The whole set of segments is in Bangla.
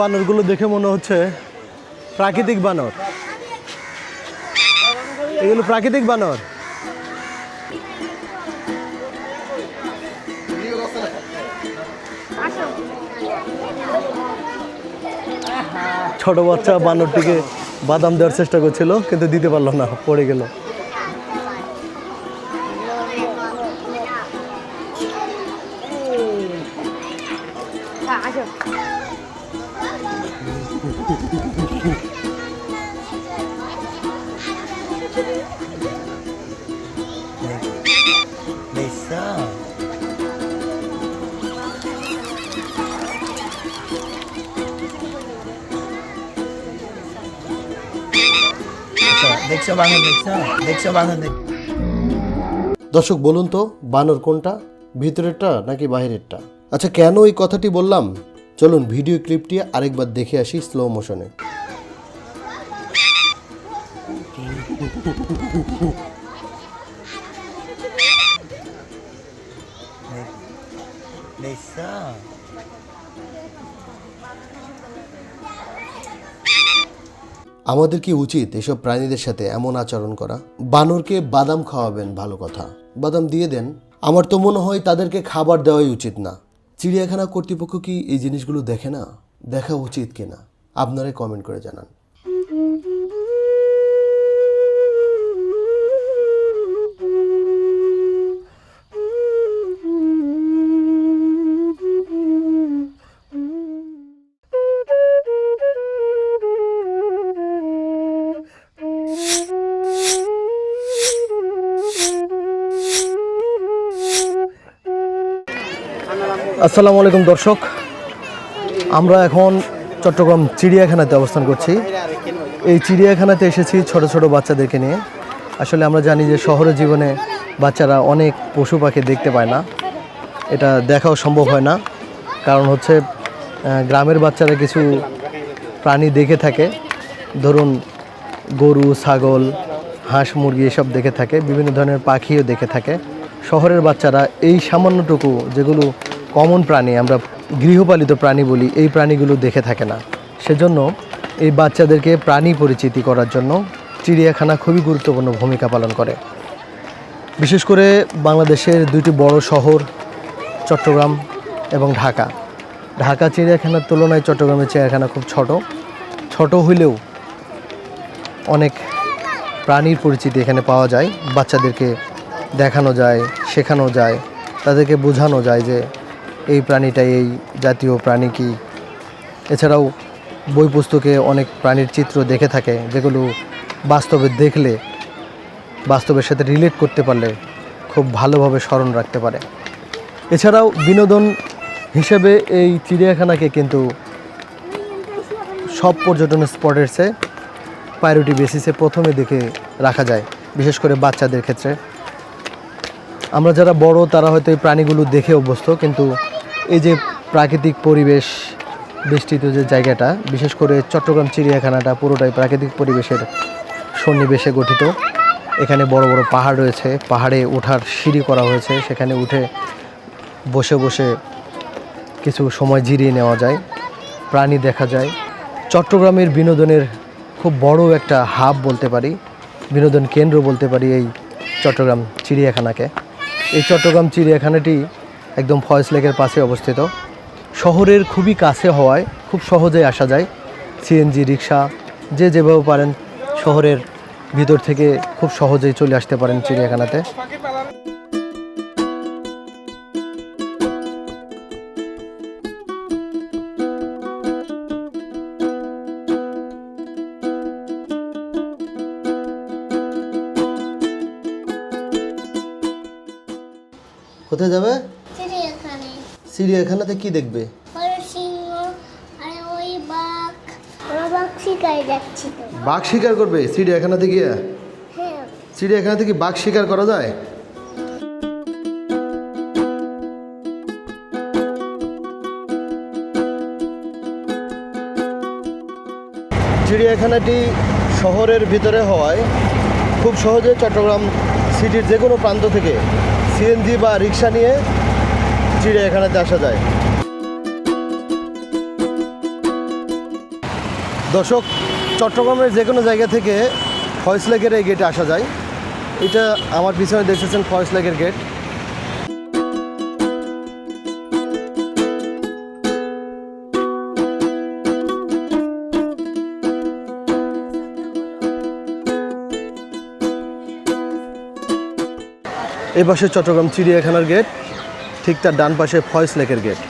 বানরগুলো দেখে মনে হচ্ছে প্রাকৃতিক বানর। এগুলো প্রাকৃতিক বানর। ছোট বাচ্চা বানরটিকে বাদাম দেওয়ার চেষ্টা করছিল, কিন্তু দিতে পারল না, পড়ে গেল। দেখছ বাংলা দেখছ? দেখছ বাংলা দেখ দর্শক বলুন তো বানর কোনটা? ভিতরেরটা নাকি বাহিরেরটা আচ্ছা কেন এই কথাটি বললাম? চলুন ভিডিও ক্লিপটি আরেকবার দেখে আসি স্লো মোশনে দেখছ? আমাদের কি উচিত এসব প্রাণীদের সাথে এমন আচরণ করা? বানরকে বাদাম খাওয়াবেন ভালো কথা। বাদাম দিয়ে দেন। আমার তো মনে হয় তাদেরকে খাবার দেওয়াই উচিত না। চিড়িয়াখানা কর্তৃপক্ষ কি এই জিনিসগুলো দেখে না? দেখা উচিত কিনা? আপনারাই কমেন্ট করে জানান। আসসালামু আলাইকুম, দর্শক। আমরা এখন চট্টগ্রাম চিড়িয়াখানাতে অবস্থান করছি। এই চিড়িয়াখানাতে এসেছি ছোট ছোট বাচ্চাদেরকে নিয়ে। আসলে আমরা জানি যে শহরের জীবনে বাচ্চারা অনেক পশু পাখি দেখতে পায় না। এটা দেখাও সম্ভব হয় না। কারণ হচ্ছে গ্রামের বাচ্চারা কিছু প্রাণী দেখে থাকে। ধরুন, গরু, ছাগল, হাঁস, মুরগি এসব দেখে থাকে। বিভিন্ন ধরনের পাখিও দেখে থাকে। শহরের বাচ্চারা এই সামান্যটুকু যেগুলো কমন প্রাণী, আমরা গৃহপালিত প্রাণী বলি, এই প্রাণীগুলো দেখে থাকে না। সেজন্য এই বাচ্চাদেরকে প্রাণী পরিচিতি করার জন্য চিড়িয়াখানা খুবই গুরুত্বপূর্ণ ভূমিকা পালন করে। বিশেষ করে বাংলাদেশের দুইটি বড় শহর, চট্টগ্রাম এবং ঢাকা। ঢাকা চিড়িয়াখানার তুলনায় চট্টগ্রামের চিড়িয়াখানা খুব ছোট। ছোট হইলেও অনেক প্রাণীর পরিচিতি এখানে পাওয়া যায়। বাচ্চাদেরকে দেখানো যায়, শেখানো যায়, তাদেরকে বোঝানো যায় যে এই প্রাণীটা এই জাতীয় প্রাণী কি? এছাড়াও বই পুস্তকে অনেক প্রাণীর চিত্র দেখে থাকে, যেগুলো বাস্তবে দেখলে, বাস্তবের সাথে রিলেট করতে পারলে খুব ভালোভাবে স্মরণ রাখতে পারে। এছাড়াও বিনোদন হিসেবে এই চিড়িয়াখানাকে কিন্তু সব পর্যটন স্পটের চেয়ে প্রায়োরিটি বেসিসে প্রথমে দেখে রাখা যায়, বিশেষ করে বাচ্চাদের ক্ষেত্রে। আমরা যারা বড়, তারা হয়তো এই প্রাণীগুলো দেখে অভ্যস্ত, কিন্তু এই যে প্রাকৃতিক পরিবেশ বেষ্টিত যে জায়গাটা, বিশেষ করে চট্টগ্রাম চিড়িয়াখানাটা পুরোটাই প্রাকৃতিক পরিবেশের সন্নিবেশে গঠিত। এখানে বড় বড় পাহাড় রয়েছে, পাহাড়ে ওঠার সিঁড়ি করা হয়েছে, সেখানে উঠে বসে বসে কিছু সময় জিরিয়ে নেওয়া যায়, প্রাণী দেখা যায়। চট্টগ্রামের বিনোদনের খুব বড় একটা হাব বলতে পারি, বিনোদন কেন্দ্র বলতে পারি এই চট্টগ্রাম চিড়িয়াখানাকে। এই চট্টগ্রাম চিড়িয়াখানাটি একদম ফয়েস লেকের পাশে অবস্থিত। শহরের খুবই কাছে হওয়ায় খুব সহজেই আসা যায়। সিএনজি রিক্সা যে যেভাবে পারেন শহরের ভিতর থেকে খুব সহজেই চলে আসতে পারেন চিড়িয়াখানাতে। কোথায় যাবে? চিড়িয়াখানে চিড়িয়াখানাতে কি দেখবে? শিকারে বাঘ শিকার করবে চিড়িয়াখানাতে গিয়ে? হ্যাঁ। চিড়িয়াখানাতে কি বাঘ শিকার করা যায়? চিড়িয়াখানাটি শহরের ভিতরে হওয়ায় খুব সহজে চট্টগ্রাম সিটির যে কোনো প্রান্ত থেকে সিএনজি বা রিক্সা নিয়ে চিড়িয়াখানাতে আসা যায়। দর্শক, চট্টগ্রামের যে কোনো জায়গা থেকে ফয়েস লেকের এই গেটে আসা যায়। এটা আমার পিছনে দেখতেছেন ফয়েস লেকের গেট এই পাশে চট্টগ্রাম চিড়িয়াখানার গেট, ঠিক তার ডান পাশে ফয়েস লেকের গেট।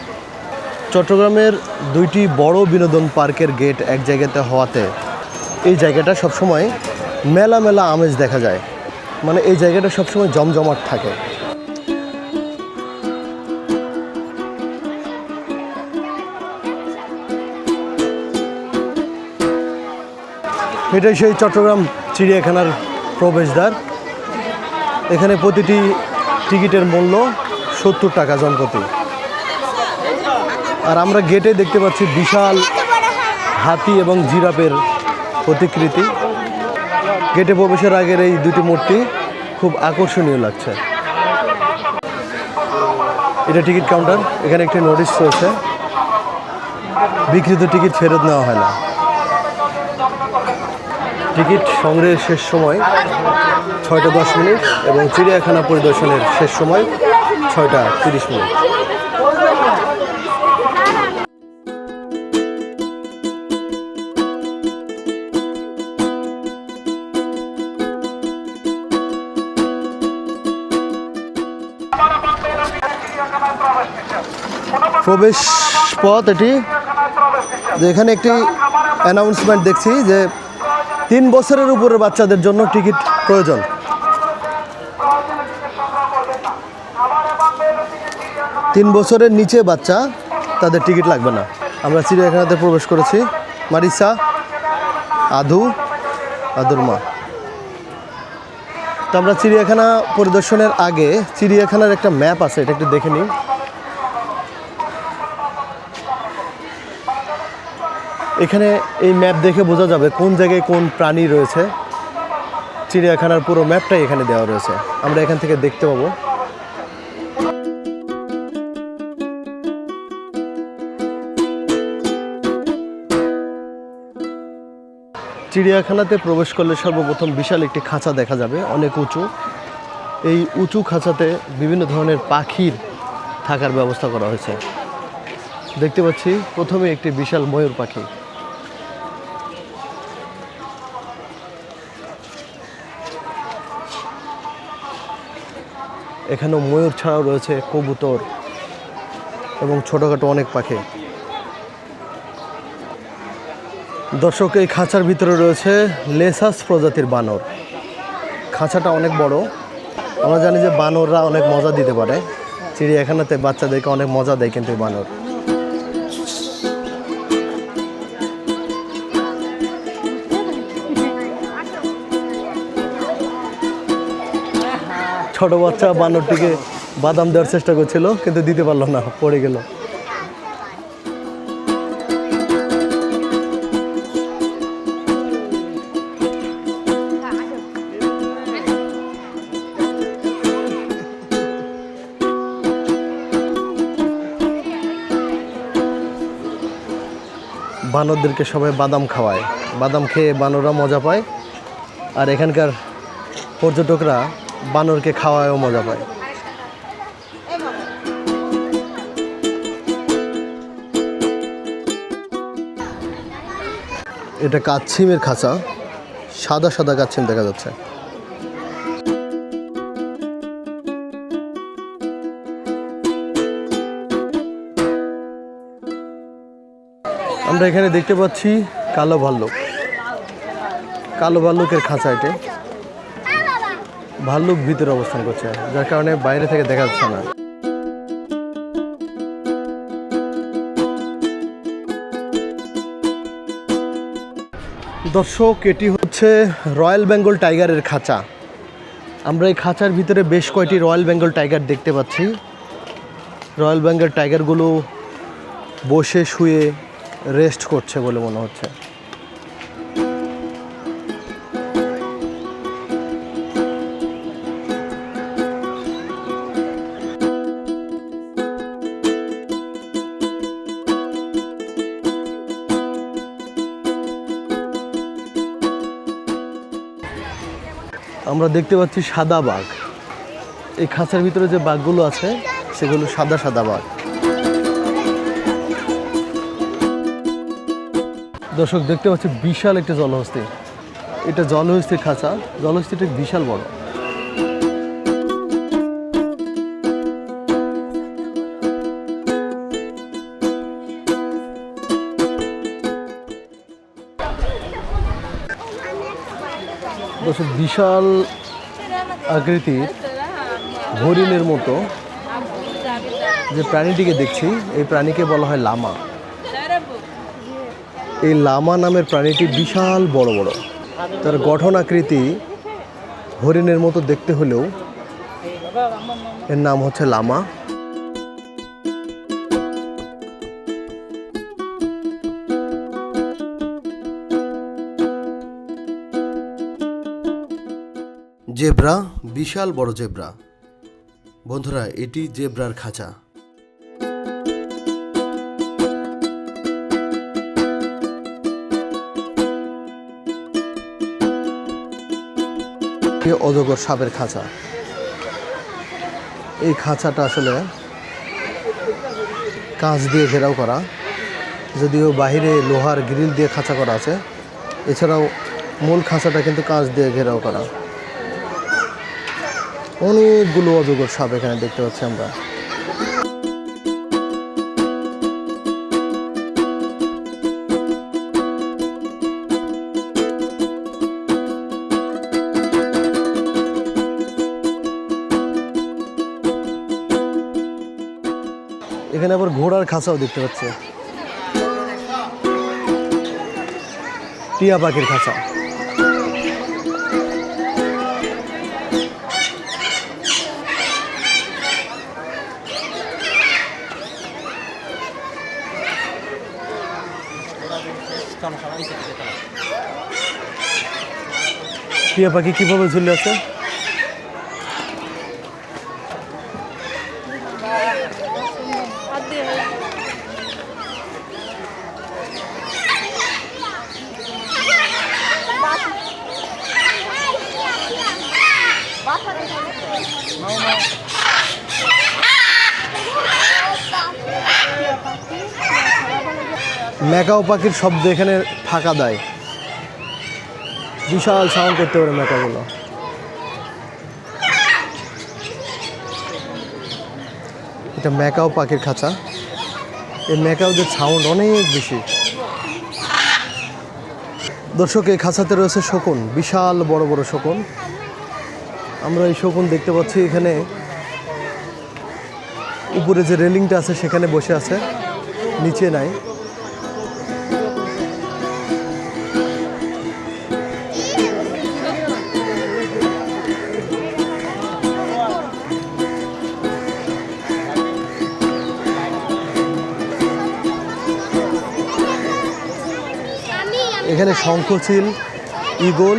চট্টগ্রামের দুইটি বড় বিনোদন পার্কের গেট এক জায়গাতে হওয়াতে এই জায়গাটা সবসময় মেলা মেলা আমেজ দেখা যায়। মানে এই জায়গাটা সবসময় জমজমাট থাকে। এটাই সেই চট্টগ্রাম চিড়িয়াখানার প্রবেশদ্বার। এখানে প্রতিটি টিকিটের মূল্য সত্তর টাকা জনপ্রতি। আর আমরা গেটে দেখতে পাচ্ছি বিশাল হাতি এবং জিরাফের প্রতিকৃতি। গেটে প্রবেশের আগের এই দুটি মূর্তি খুব আকর্ষণীয় লাগছে। এটা টিকিট কাউন্টার, এখানে একটি নোটিশ রয়েছে। বিকৃত টিকিট ফেরত নেওয়া হয় না। টিকিট সংগ্রহের শেষ সময়। ছয়টা দশ মিনিট এবং চিড়িয়াখানা পরিদর্শনের শেষ সময় ছয়টা তিরিশ মিনিট। প্রবেশ পথ এটি, যে এখানে একটি অ্যানাউন্সমেন্ট দেখছি যে তিন বছরের উপরে বাচ্চাদের জন্য টিকিট প্রয়োজন। তিন বছরের নিচে বাচ্চা, তাদের টিকিট লাগবে না। আমরা চিড়িয়াখানাতে প্রবেশ করেছি। মারিসা, আধু, আদুর মা। তো আমরা চিড়িয়াখানা পরিদর্শনের আগে, চিড়িয়াখানার একটা ম্যাপ আছে, এটা একটু দেখে নিই। এখানে এই ম্যাপ দেখে বোঝা যাবে কোন জায়গায় কোন প্রাণী রয়েছে। চিড়িয়াখানার পুরো ম্যাপটাই এখানে দেওয়া রয়েছে। আমরা এখান থেকে দেখতে পাবো। চিড়িয়াখানাতে প্রবেশ করলে সর্বপ্রথম বিশাল একটি খাঁচা দেখা যাবে, অনেক উঁচু। এই উঁচু খাঁচাতে বিভিন্ন ধরনের পাখির থাকার ব্যবস্থা করা হয়েছে। দেখতে পাচ্ছি, প্রথমে একটি বিশাল ময়ূর পাখি। এখানেও ময়ূর ছাড়াও রয়েছে কবুতর এবং ছোটোখাটো অনেক পাখি। দর্শক, এই খাঁচার ভিতরে রয়েছে লেসাস প্রজাতির বানর। খাঁচাটা অনেক বড়। আমরা জানি যে বানররা অনেক মজা দিতে পারে। চিড়িয়াখানাতে বাচ্চাদেরকে অনেক মজা দেয় কিন্তু বানর। ছোট বাচ্চা বানরটিকে বাদাম দেওয়ার চেষ্টা করছিল, কিন্তু দিতে পারল না, পড়ে গেল। বানরদেরকে সবাই বাদাম খাওয়ায়। বাদাম খেয়ে বানররা মজা পায়। আর এখানকার পর্যটকরা বানরকে খাওয়ায়ও মজা পায়। এটা কাচ্ছিমের খাঁচা। সাদা সাদা কাচ্ছিম দেখা যাচ্ছে। আমরা এখানে দেখতে পাচ্ছি কালো ভাল্লুক। কালো ভাল্লুকের খাঁচা এটি। ভাল্লুক ভিতরে অবস্থান করছে, যার কারণে বাইরে থেকে দেখা যাচ্ছে না। দর্শক, এটি হচ্ছে রয়্যাল বেঙ্গল টাইগারের খাঁচা। আমরা এই খাঁচার ভিতরে বেশ কয়টি রয়্যাল বেঙ্গল টাইগার দেখতে পাচ্ছি। রয়্যাল বেঙ্গল টাইগারগুলো বসে শুয়ে রেস্ট করছে বলে মনে হচ্ছে। আমরা দেখতে পাচ্ছি সাদা বাঘ। এই খাঁচার ভিতরে যে বাঘগুলো আছে, সেগুলো সাদা সাদা বাঘ। দর্শক দেখতে পাচ্ছি বিশাল একটা জলহস্তি। এটা জলহস্তির খাঁচা, জলহস্তিটা বিশাল বড়। দর্শক, বিশাল আকৃতির হরিণের মতো যে প্রাণীটিকে দেখছি, এই প্রাণীকে বলা হয় লামা। এই লামা নামের প্রাণীটি বিশাল বড় বড়। তার গঠন আকৃতি হরিণের মতো দেখতে হলেও এর নাম হচ্ছে লামা। জেব্রা, বিশাল বড় জেব্রা। বন্ধুরা, এটি জেব্রার খাঁচা। এ অজগর সাপের খাঁচা। এই খাঁচাটা আসলে কাঁচ দিয়ে ঘেরাও করা। যদিও বাহিরে লোহার গ্রিল দিয়ে খাঁচা করা আছে, এছাড়াও মূল খাঁচাটা কিন্তু কাঁচ দিয়ে ঘেরাও করা। অনেকগুলো অজগর সাপ এখানে দেখতে পাচ্ছি আমরা। এখানে আবার ঘোড়ার খাঁচাও দেখতে পাচ্ছি। টিয়া পাখির খাঁচা। টিয়া পাখি কীভাবে ঝুলে আছে? ম্যাকাও পাখির শব্দ এখানে ফাঁকা দেয়। বিশাল সাউন্ড করতে পারে ম্যাকাগুলো। এটা ম্যাকাও পাখির খাঁচা। এই ম্যাকাওদের সাউন্ড অনেক বেশি। দর্শক, এই খাঁচাতে রয়েছে শকুন, বিশাল বড় বড় শকুন। আমরা এই শকুন দেখতে পাচ্ছি এখানে। উপরে যে রেলিংটা আছে, সেখানে বসে আছে। নিচে নাই। এখানে শঙ্খচিল, ঈগল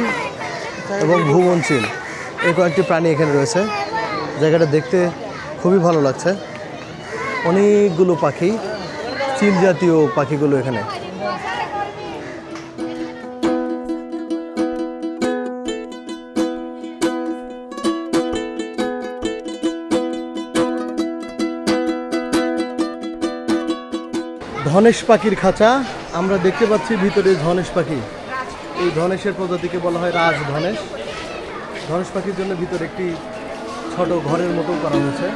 এবং ভুবনচিল এই কয়েকটি প্রাণী এখানে রয়েছে। জায়গাটা দেখতে খুবই ভালো লাগছে। অনেকগুলো পাখি চিল জাতীয় পাখিগুলো এখানে। ধনেশ পাখির খাঁচা আমরা দেখতে পাচ্ছি ভিতরে ধনেশ পাখি। এই ধনেশের প্রজাতিকে বলা হয় রাজ ধনেশ। ধনেশ পাখির জন্য ভিতরে একটি ছোট ঘরের মতো করা হয়েছে।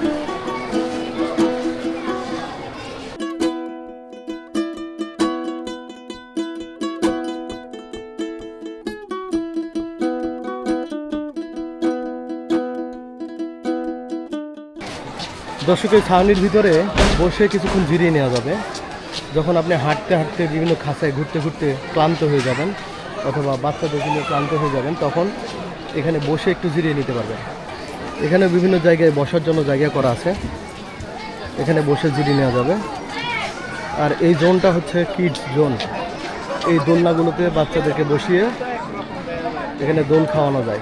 দর্শকের ছাউনির ভিতরে বসে কিছুক্ষণ জিরিয়ে নেওয়া যাবে। যখন আপনি হাঁটতে হাঁটতে বিভিন্ন খাঁচায় ঘুরতে ঘুরতে ক্লান্ত হয়ে যাবেন অথবা বাচ্চাদের জন্য ক্লান্ত হয়ে যাবেন, তখন এখানে বসে একটু জিরিয়ে নিতে পারবেন। এখানে বিভিন্ন জায়গায় বসার জন্য জায়গা করা আছে। এখানে বসে জিরিয়ে নেওয়া যাবে। আর এই জোনটা হচ্ছে কিডস জোন। এই দোলনাগুলোতে বাচ্চাদেরকে বসিয়ে এখানে দোল খাওয়ানো যায়।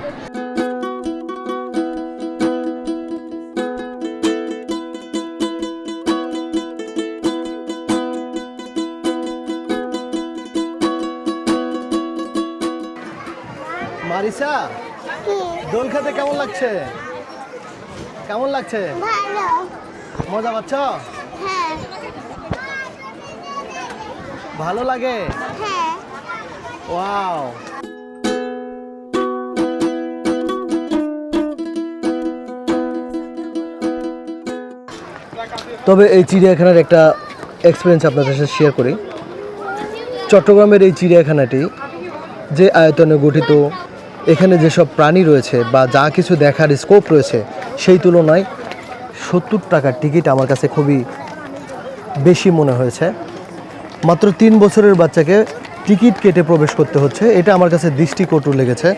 দোল খেতে কেমন লাগছে? কেমন লাগছে? মজা পাচ্ছ? হ্যাঁ। ভালো লাগে? হ্যাঁ। ওয়াও। তবে এই চিড়িয়াখানার একটা এক্সপিরিয়েন্স আপনাদের সাথে শেয়ার করি। চট্টগ্রামের এই চিড়িয়াখানাটি যে আয়তনে গঠিত এখানে যেসব প্রাণী রয়েছে বা যা কিছু দেখার স্কোপ রয়েছে, সেই তুলনায় সত্তর টাকার টিকিট আমার কাছে খুবই বেশি মনে হয়েছে। মাত্র তিন বছরের বাচ্চাকে টিকিট কেটে প্রবেশ করতে হচ্ছে, এটা আমার কাছে দৃষ্টিকটু লেগেছে।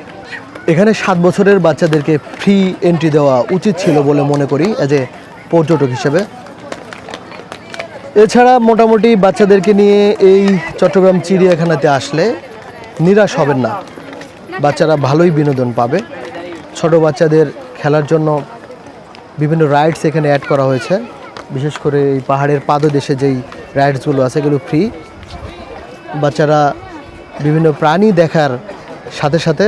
এখানে সাত বছরের বাচ্চাদেরকে ফ্রি এন্ট্রি দেওয়া উচিত ছিল বলে মনে করি অ্যাজ এ পর্যটক হিসেবে। এছাড়া মোটামুটি বাচ্চাদেরকে নিয়ে এই চট্টগ্রাম চিড়িয়াখানাতে আসলে নিরাশ হবেন না। বাচ্চারা ভালোই বিনোদন পাবে। ছোট বাচ্চাদের খেলার জন্য বিভিন্ন রাইডস এখানে অ্যাড করা হয়েছে। বিশেষ করে এই পাহাড়ের পাদদেশে যেই রাইডসগুলো আছে, এগুলো ফ্রি বাচ্চারা বিভিন্ন প্রাণী দেখার সাথে সাথে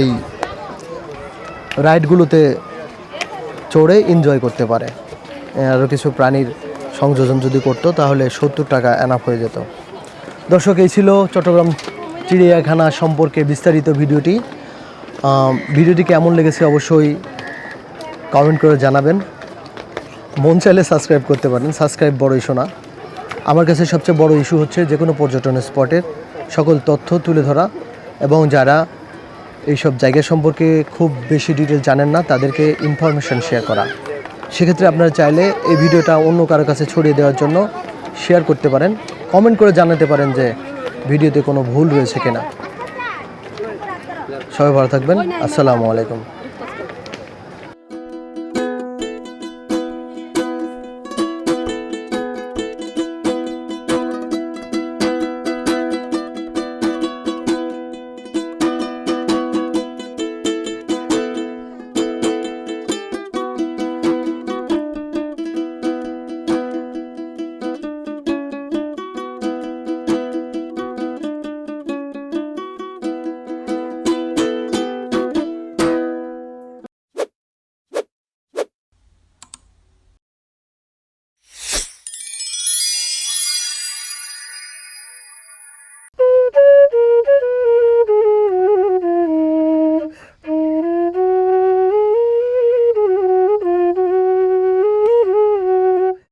এই রাইডগুলোতে চড়ে এনজয় করতে পারে। আরও কিছু প্রাণীর সংযোজন যদি করতো, তাহলে সত্তর টাকা এনাফ হয়ে যেত। দর্শক, এই ছিল চট্টগ্রাম চিড়িয়াখানা সম্পর্কে বিস্তারিত ভিডিওটি ভিডিওটি কেমন লেগেছে অবশ্যই কমেন্ট করে জানাবেন। মন চাইলে সাবস্ক্রাইব করতে পারেন সাবস্ক্রাইব বড় ইস্যু না আমার কাছে সবচেয়ে বড় ইস্যু হচ্ছে যে কোনো পর্যটন স্পটের সকল তথ্য তুলে ধরা এবং যারা এইসব জায়গা সম্পর্কে খুব বেশি ডিটেল জানেন না, তাদেরকে ইনফরমেশন শেয়ার করা। সেক্ষেত্রে আপনারা চাইলে এই ভিডিওটা অন্য কারও কাছে ছড়িয়ে দেওয়ার জন্য শেয়ার করতে পারেন। কমেন্ট করে জানাতে পারেন যে ভিডিওতে কোনো ভুল রয়েছে কিনা? সবাই ভালো থাকবেন। আসসালামু আলাইকুম।